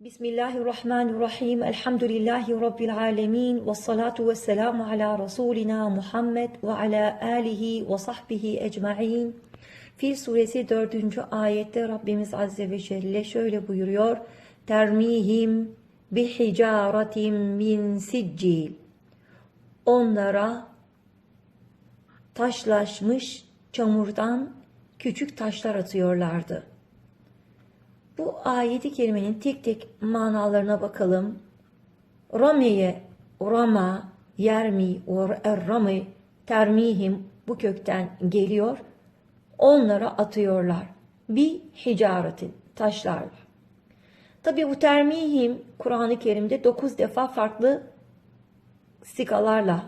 Bismillahirrahmanirrahim. Elhamdülillahi Rabbil alemin. Ve salatu ve selamu ala Resulina Muhammed ve ala alihi ve sahbihi ecma'in. Fil suresi 4. ayette Rabbimiz Azze ve Celle şöyle buyuruyor. Termihim bihicaretin min siccil. Onlara taşlaşmış çamurdan küçük taşlar atıyorlardı. Bu ayeti kerimenin tek tek manalarına bakalım. Rameye, rama, yermi, errami, termihim bu kökten geliyor. Onlara atıyorlar. Bir hicaretin, taşlarla. Tabi bu termihim Kur'an-ı Kerim'de dokuz defa farklı sikalarla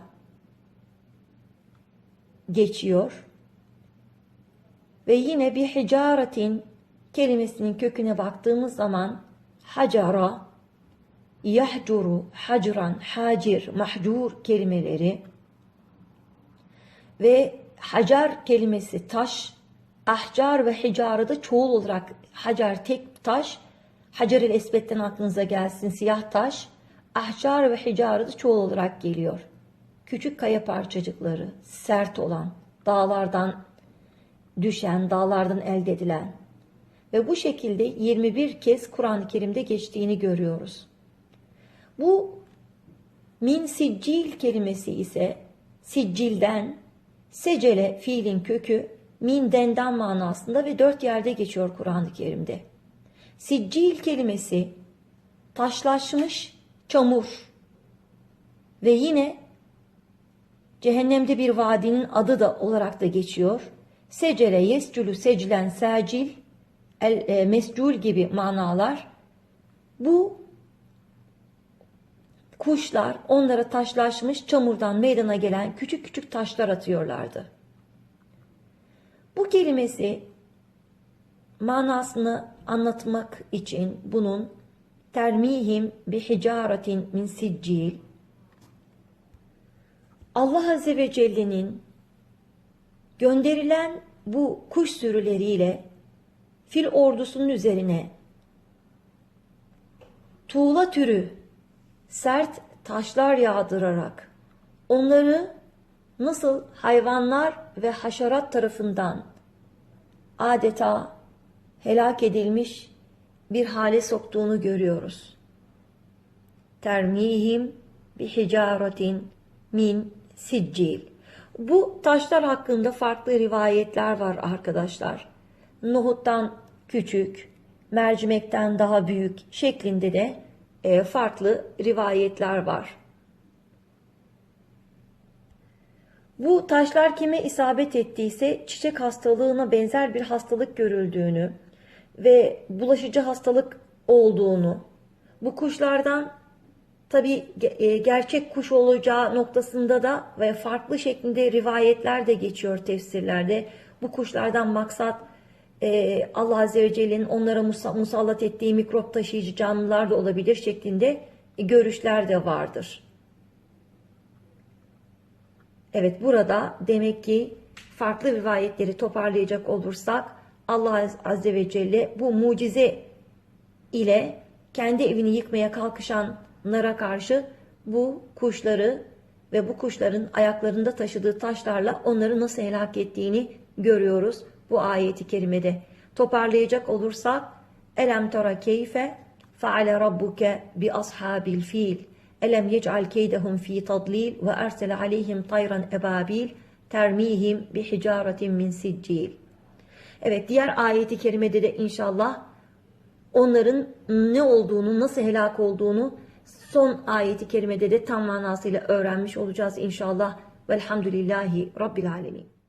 geçiyor. Ve yine bir hicaretin kelimesinin köküne baktığımız zaman hacara, yahcuru, hacran, hacir, mahcur kelimeleri ve hacar kelimesi taş, ahcar ve hicarı da çoğul olarak hacar tek taş, hacer el esbetten aklınıza gelsin siyah taş, ahcar ve hicarı da çoğul olarak geliyor. Küçük kaya parçacıkları, sert olan, dağlardan düşen, dağlardan elde edilen ve bu şekilde 21 kez Kur'an-ı Kerim'de geçtiğini görüyoruz. Bu min siccil kelimesi ise siccilden secele fiilin kökü min denden manasında ve dört yerde geçiyor Kur'an-ı Kerim'de. Siccil kelimesi taşlaşmış çamur ve yine cehennemde bir vadinin adı da olarak da geçiyor. Secele yescülü seclen secil el, e, mescul gibi manalar bu kuşlar onlara taşlaşmış çamurdan meydana gelen küçük küçük taşlar atıyorlardı. Bu kelimesi manasını anlatmak için bunun termihim bi hicaretin min siccil Allah Azze ve Celle'nin gönderilen bu kuş sürüleriyle fil ordusunun üzerine tuğla türü sert taşlar yağdırarak onları nasıl hayvanlar ve haşerat tarafından adeta helak edilmiş bir hale soktuğunu görüyoruz. Termihim bi hicaretin min siccil. Bu taşlar hakkında farklı rivayetler var arkadaşlar nohuttan küçük, mercimekten daha büyük şeklinde de e, farklı rivayetler var. Bu taşlar kime isabet ettiyse çiçek hastalığına benzer bir hastalık görüldüğünü ve bulaşıcı hastalık olduğunu, bu kuşlardan tabi e, gerçek kuş olacağı noktasında da ve farklı şeklinde rivayetler de geçiyor tefsirlerde. Bu kuşlardan maksat e, Allah Azze ve Celle'nin onlara musallat ettiği mikrop taşıyıcı canlılar da olabilir şeklinde görüşler de vardır. Evet burada demek ki farklı rivayetleri toparlayacak olursak Allah Azze ve Celle bu mucize ile kendi evini yıkmaya kalkışanlara karşı bu kuşları ve bu kuşların ayaklarında taşıdığı taşlarla onları nasıl helak ettiğini görüyoruz bu ayeti kerimede. Toparlayacak olursak Elem tara keyfe feale rabbuke bi ashabil fil Elem yec'al keydehum fi tadlil ve ersele aleyhim tayran ebabil termihim bi hicaretin min siccil. Evet diğer ayeti kerimede de inşallah onların ne olduğunu, nasıl helak olduğunu son ayeti kerimede de tam manasıyla öğrenmiş olacağız inşallah. Velhamdülillahi Rabbil Alemin.